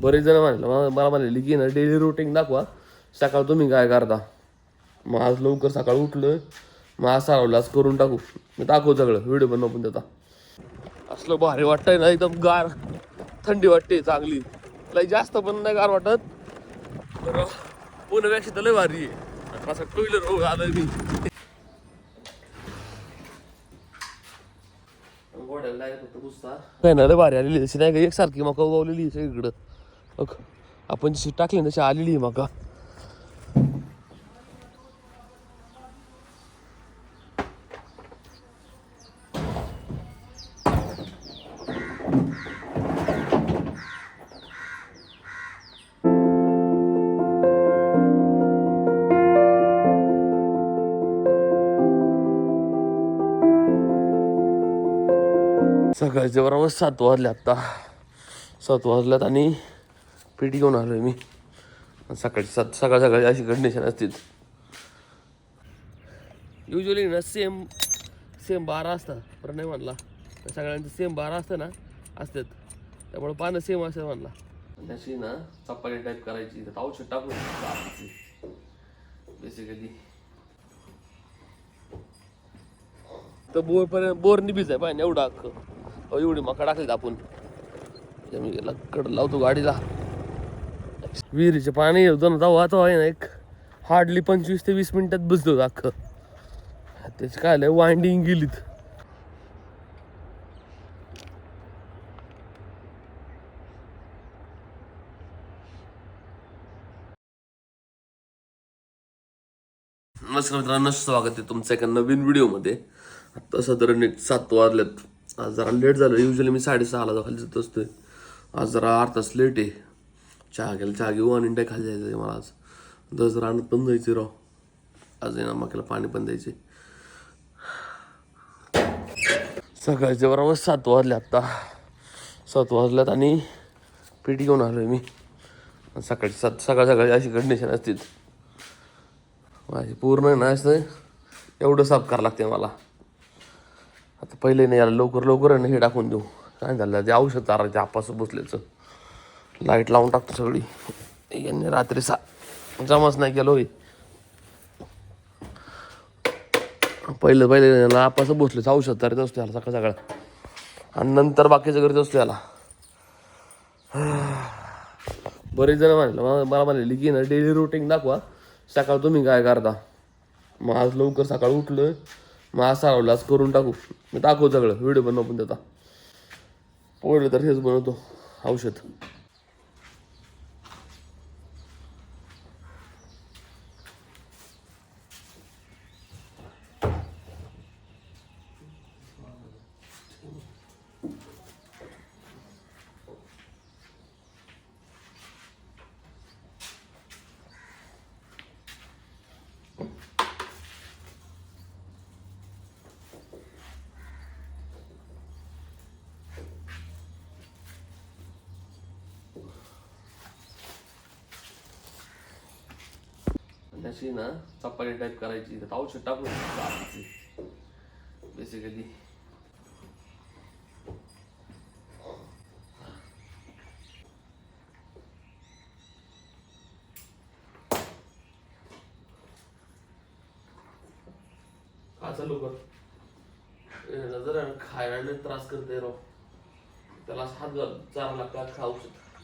बरेच जण म्हणलं मला- मला म्हणलेली की ना डेली रुटीन दाखवा. सकाळ तुम्ही काय करता? मग आज लवकर सकाळ उठलं मग आज सारवलाच करून टाकू. मी दाखवू सगळं. व्हिडिओ बनवून पण देता असलं भारी वाटतंय ना एकदम गार. थंडी वाटते चांगली. लय जास्त पण नाही गार वाटत. पुन्हा पुण्यापेक्षा तर लय भारी आहे. असं टू व्हीलर रोग आलोय मी काय ना भारी आलेली अशी नाही का? एकसारखी मका उगवलेली आहे सगळीकडं. बघ आपण जशी टाकली ना तशी आलेली आहे मका सकाळचे बरोबर सात वाजले आत्ता सात वाजल्यात आणि पेटी घेऊन आलो आहे मी. सकाळी सात सकाळ सकाळी अशी कंडिशन असतील. युजली ना सेम सेम बारा असतात. पण नाही म्हणला. तर सगळ्यांचं सेम बारा असतं ना असतात. त्यामुळे पानं सेम असं म्हणला. अशी ना चपाती टाईप करायची. तर औषध टाकून बेसिकली तर बोर पर्यंत बोर निभीच आहे पाहिजे एवढा अहो, एवढी मका टाकली आपण. ते मी गेला कड लावतो गाडीला. विहिरीचे पाणी होतं ना तेव्हा तो आहे ना एक. हार्डली पंचवीस ते वीस मिनिटात बुजतो अख्ख अख्खं त्याची काय लय वाइंडिंग गेलीत. नमस्कार मित्रांनो स्वागत आहे तुमचं एका नवीन व्हिडिओमध्ये. आता साधारण एक सात वाजल्यात. आज जरा लेट झालं. युजली मी साडेसहाला खाली जात असतोय आज जरा अर्धा तास लेट आहे. चहा घ्यायला चहा घेऊ आणि इंडिया खाली जायचं आहे मला आज दस रान पण जायचे राव आज आहे ना पाणी पण द्यायचे सकाळचे बरोबर सात वाजले आत्ता सात वाजल्यात आणि पेटी घेऊन आलो आहे मी सकाळी सात सकाळ सकाळी अशी कंडिशन असते माझी पूर्ण ना असं एवढं साफ करावं लागते मला आता पहिले नाही याला लवकर लवकर आहे ना हे टाकून देऊ काय झालं ते औषध चारायचे आपास बसल्याचं लाइट लावून टाकतो सगळी. यांनी रात्री सा जमाच नाही केलं होय. पहिलं पहिलं याला आपास बसलेच औषध चारत असतो याला सकाळ सकाळ आणि नंतर बाकीचं घरी असतो याला. बरेच जण म्हणलं मला मला म्हणलेली की ना डेली रुटीन दाखवा. सकाळ तुम्ही काय करता? मग आज लवकर सकाळ उठलं मग आज सारवलं आज करून टाकू. मी दाखवू सगळं. व्हिडिओ बनवून पण देता. पोळलं तर हेच बनवतो. औषध. आणि अशी ना चपाती टाईप करायची. त्यात औषध टाकून बेसिकली जरा खायला त्रास करते राव. त्याला हात घाल. चार लाख खा औषध.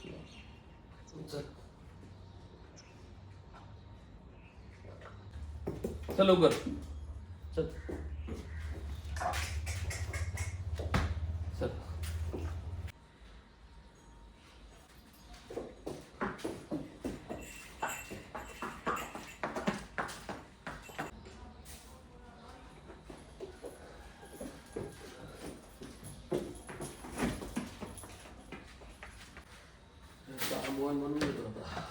चल लवकर. चल. मोबाईल म्हणून घेतो आता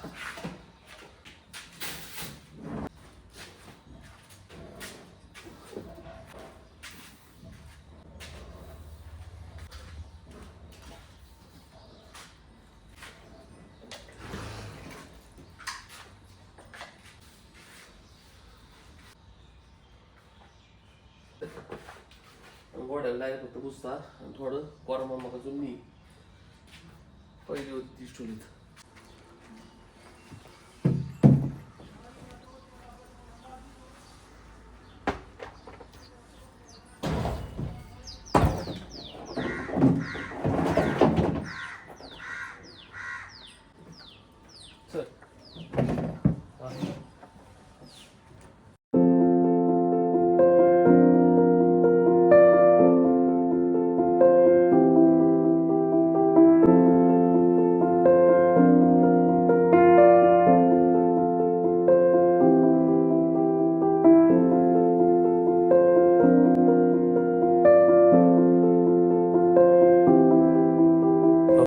गोड्याला लागत होतं पुसता आणि थोडं कोरमा मग मी पहिली होती ती स्टोरीत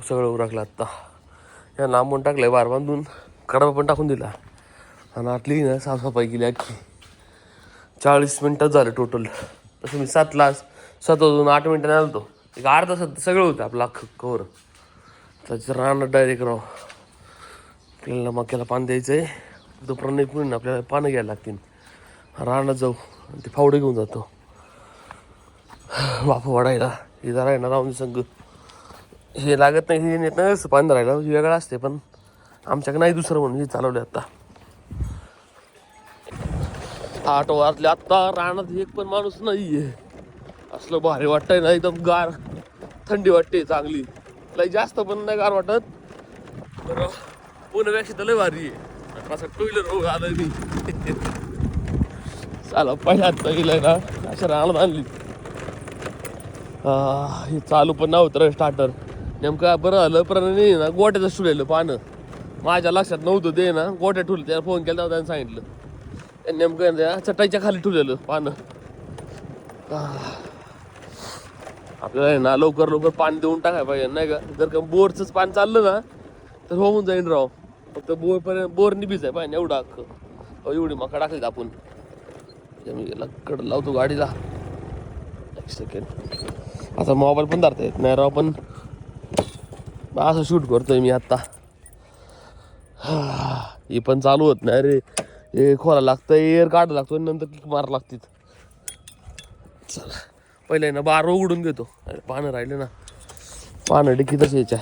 सगळं उरकलं आत्ता. या लांबून टाकलं बार बांधून. कडबा पण टाकून दिला. आणि आतली ना साफसफाई केली अख्खी चाळीस मिनटात झालं टोटल तसं मी सातला सात वाजून आठ मिनटाने आलो होतो. एक अर्धा तासात सगळं होतं आपलं अख्खं कवर त्याचं राहणं डायरेक्ट राव. आपल्याला मक्याला पाणी द्यायचं आहे दुपारनं एक आपल्याला पानं घ्यायला लागतील. रानात जाऊ. आणि ते फावडे घेऊन जातो. वाफ वाढायला. इथं राहणार राहून संग हे लागत नाही हे नेत नाही असं पाणी धरायला वेगळं असते पण आमच्याकडे नाही दुसरं म्हणून हे चालवले आता. आठ वाजले आत्ता रानात एक पण माणूस नाहीये. असलं भारी वाटतंय ना एकदम गार थंडी वाटते चांगली. लय जास्त पण नाही गार वाटत. बरं पुण्यापेक्षा तर लय भारी आहे. असं टू व्हीलर रोग आलं मी. चाला पहिल्या पहिलं ना अशा रानात आणली. हे चालू पण नव्हतं रे स्टार्टर नेमकं बरं झालं पण नाही ना गोट्याचं ठुलेलं पानं. माझ्या लक्षात नव्हतं ते ना गोट्या ठुलं त्याला फोन केला होता त्याने सांगितलं. नेमकं त्या चटाईच्या खाली ठुलेलं पानं. आपल्याला ना लवकर लवकर पाणी देऊन टाकायला पाहिजे नाही का? जर का बोरचंच पाणी चाललं ना तर होऊन जाईन राव. फक्त बोरपर्यंत बोर निभीच आहे पाहिजे एवढं अख्खं. अहो, एवढी मका टाकली आपण. मी लक्कड कड लावतो गाडीला. एक सेकंड आता मोबाईल पण धरता येत नाही राव पण असं शूट करतोय मी आत्ता हे पण चालू होत नाही अरे हे खोला लागतं एअर काढ लागतो आणि नंतर किक मार लागतात चला पहिले ना बार उघडून घेतो. अरे पानं राहिले ना. पानं डिकीतच यायच्या.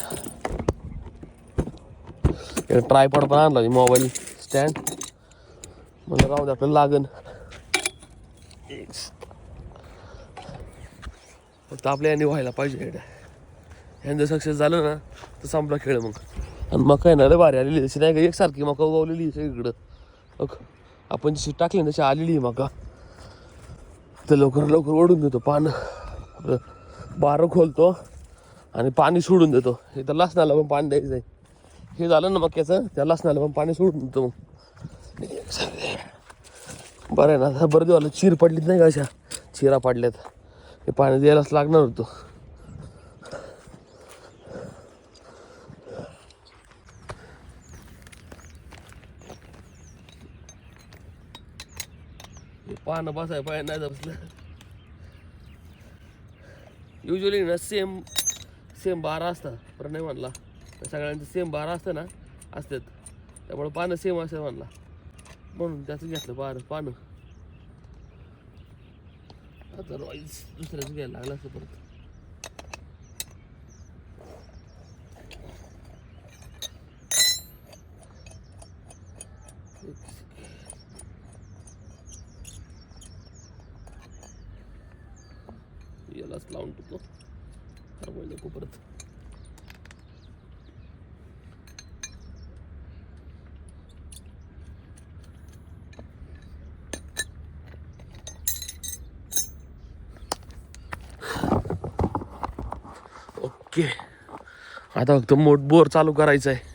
ट्रायपॉड पण आणला मोबाईल स्टँड मला राहू दे आपल्याला लागन. फक्त आपल्या याने व्हायला पाहिजे ह्यांचं सक्सेस झालं ना तर संपला खेळ मग. आणि मका आहे ना रे भारी आलेली अशी नाही का एकसारखी मका उगवलेली आहे सगळीकडं. बघ आपण जशी टाकली ना तशी आलेली आहे मका. तर लवकर लवकर ओढून देतो पानं. बारं खोलतो आणि पाणी सोडून देतो. हे तर लसणाला पण पाणी द्यायचं आहे हे झालं ना मक्याचं त्या लसणाला पण पाणी सोडून देतो मग. बरं आहे ना बरं बरं आलं चीर पडलीच नाही का अशा? चिरा पडल्यात. हे पाणी द्यायलाच लागणार होतं. पानं बसाय पाय नाही बसलं. युजली ना सेम सेम बारा असतात पण नाही म्हणला सगळ्यांचं सेम बारा असतं ना असतात. त्यामुळे पानं सेम असतात म्हणला. म्हणून त्याचं घेतलं बार पानं. आता रॉईल्स दुसऱ्याचं घ्यायला लागलं असतं परत. यालाच लावून नको परत. ओके. आता फक्त मोठ बोर चालू करायचं आहे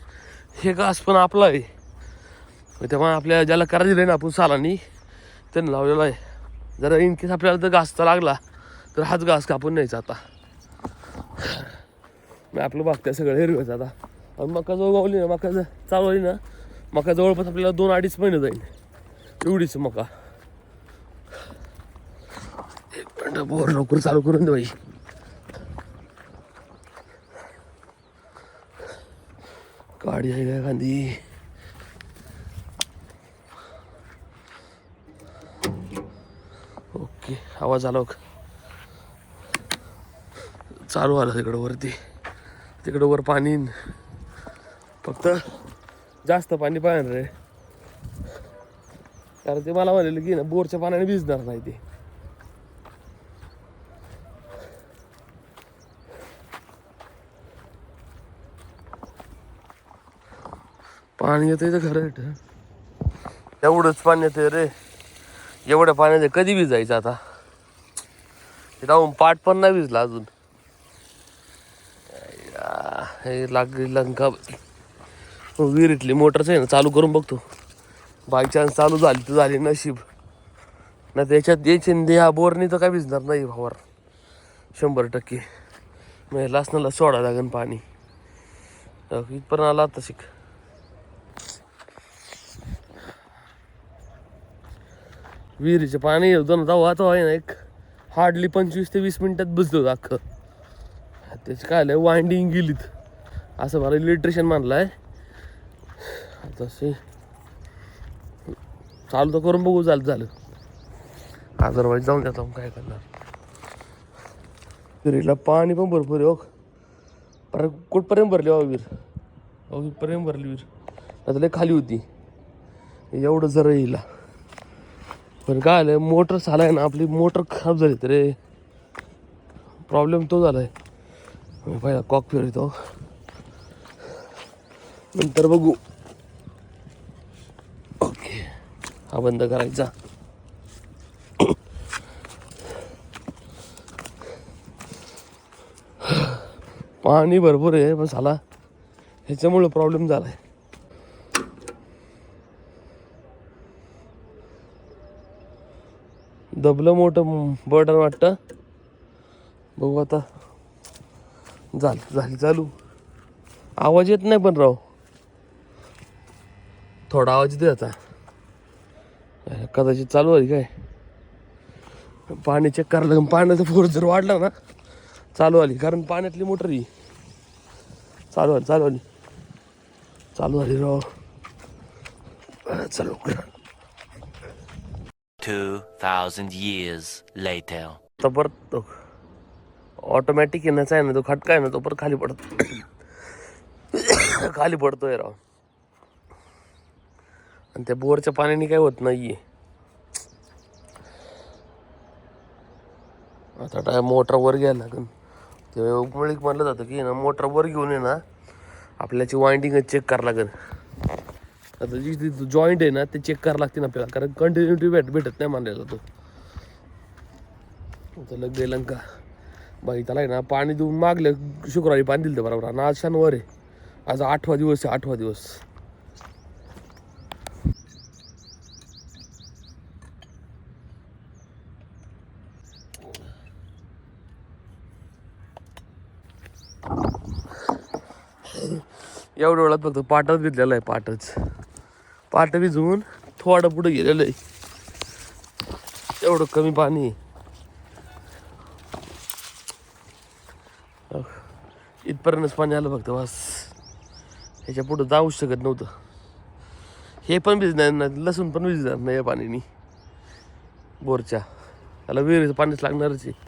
हे घास पण आपला आहे. तेव्हा आपल्या ज्याला करायचं दिलं ना आपण सालानी त्यांनी लावलेलं आहे. जरा इन केस आपल्याला घास तर लागला. तर हाच घास कापून न्यायचा आता. मी आपलं बघताय सगळं हिरवायचं आता. आणि मका जवळ गावली ना मका जर चालवली ना मका जवळपास आपल्याला दोन अडीच महिने जाईल. एवढीच मका. एक मिनिट बोर लवकर चालू करून दे बाई. गाडी आहे का एखादी ओके आवाज आला का चालू आलं तिकडं वरती. तिकडं वर पाणी फक्त जास्त पाणी पाहिजे रे कारण ते मला म्हणलेलं की ना बोरच्या पाण्याने भिजणार नाही ते. पाणी येतं तर खरं येत एवढंच पाणी येतं रे. एवढ्या पाण्यात कधी भिजायचं आता? जाऊन पाठ पण नाही भिजला अजून. हे लागली लंका. विहिरीतली मोटरच आहे ना चालू करून बघतो. बाय चान्स चालू झाली तर झाली नशीब. ना त्याच्यात यायचे न ह्या बोरनी तर काय भिजणार नाही भावार. शंभर टक्के. मग लासनाला सोडा लागेल पाणी. इथपर्यंत आला आता शिक. विहिरीचे पाणी येऊ ना आता तो आहे ना एक. हार्डली पंचवीस ते वीस मिनिटात बुजतो अख्खं. त्याची काय आलं वाइंडिंग गेलीत. असं मला इलेक्ट्रिशियन मानलाय आता से चालू तर करून बघू झालं झालं. अदरवाईज जाऊन जातो काय करणार. विहिरीला पाणी पण भरपूर आहे हो. पर कुठपर्यंत भरली हो विहीर? हो इथपर्यंत भरली विहीर. आता लय खाली होती. एवढं जरा येईला. पण काय आलं मोटर झालाय ना आपली मोटर खराब झाली तर रे. प्रॉब्लेम तो झाला आहे मी पहिला कॉक फिरतो नंतर बघू. ओके. हा बंद करायचा. पाणी भरपूर आहे पण झाला. ह्याच्यामुळं प्रॉब्लेम झालाय. दबलं मोठं बटन वाटतं. बघू आता. झाली झाली चालू. आवाज येत नाही पण राव. थोडा आवाज येते आता. कदाचित चालू आहे काय? पाणी चेक करायला पाण्याचा फोर्स जर वाढला ना चालू आली. कारण पाण्यातली मोटर ही. चालू आली चालू आली. चालू आली राव. चालू 2,000 years later. तर परत ऑटोमॅटिक येण्याचा आहे ना तो खटका आहे ना तो परत खाली पडतो. खाली पडतोय राव. आणि त्या बोरच्या पाण्याने काय होत नाहीये. आता काय मोटर वर घ्यायला लागेल ते उपमळीक म्हणलं जातं की ना मोटर वर घेऊन ये ना आपल्याची वाइंडिंग चेक करावं लागेल आता जी जॉईंट आहे ना ते चेक करावं लागते ना आपल्याला कारण कंटिन्युटी भेट भेटत नाही मानलेला तो. लग लंका बाई त्याला आहे ना पाणी देऊन मागलं शुक्रवारी पाणी दिलं बरोबर. आणि आज शनिवार आहे. आज आठवा दिवस आहे आठवा दिवस. एवढ्या वेळात फक्त पाटच भिजलेलं आहे पाटच. पाट भिजवून थोडं पुढे गेलेलं आहे. एवढं कमी पाणी इथपर्यंतच पाणी आलं फक्त बस. ह्याच्या पुढं जाऊच शकत नव्हतं. हे पण भिजणार नाही लसूण पण भिजणार नाही या पाण्याने बोरच्या. त्याला विहिरीचं पाणीच लागणारच आहे.